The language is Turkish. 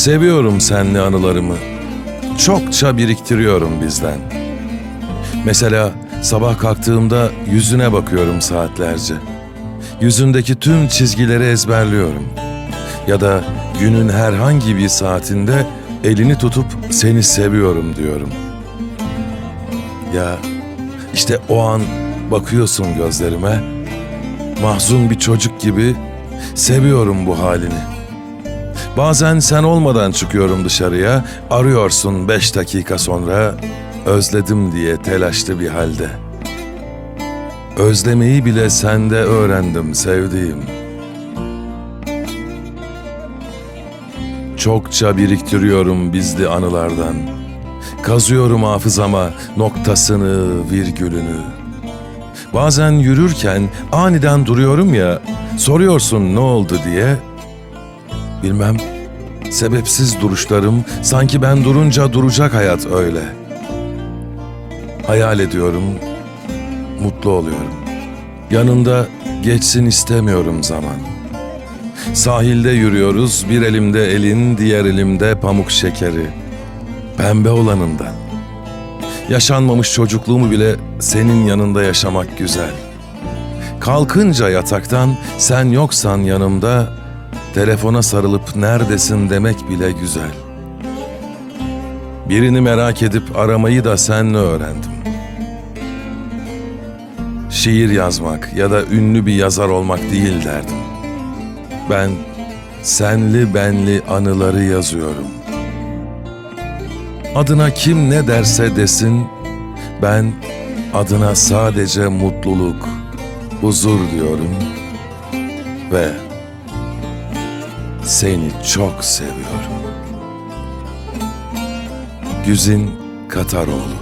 Seviyorum senli anılarımı. Çokça biriktiriyorum bizden. Mesela sabah kalktığımda yüzüne bakıyorum saatlerce. Yüzündeki tüm çizgileri ezberliyorum. Ya da günün herhangi bir saatinde elini tutup seni seviyorum diyorum. Ya işte o an bakıyorsun gözlerime, mahzun bir çocuk gibi seviyorum bu halini. Bazen sen olmadan çıkıyorum dışarıya, arıyorsun beş dakika sonra, özledim diye telaşlı bir halde. Özlemeyi bile sende öğrendim sevdiğim. Çokça biriktiriyorum bizli anılardan. Kazıyorum hafızama noktasını, virgülünü. Bazen yürürken aniden duruyorum ya, soruyorsun ne oldu diye. Bilmem, sebepsiz duruşlarım sanki ben durunca duracak hayat öyle. Hayal ediyorum, mutlu oluyorum. Yanında geçsin istemiyorum zaman. Sahilde yürüyoruz, bir elimde elin, diğer elimde pamuk şekeri. Pembe olanından. Yaşanmamış çocukluğumu bile senin yanında yaşamak güzel. Kalkınca yataktan sen yoksan yanımda telefona sarılıp neredesin demek bile güzel. Birini merak edip aramayı da senle öğrendim. Şiir yazmak ya da ünlü bir yazar olmak değil derdim. Ben senli benli anıları yazıyorum. Adına kim ne derse desin, ben adına sadece mutluluk, huzur diyorum ve seni çok seviyorum. Güzin Kataroğlu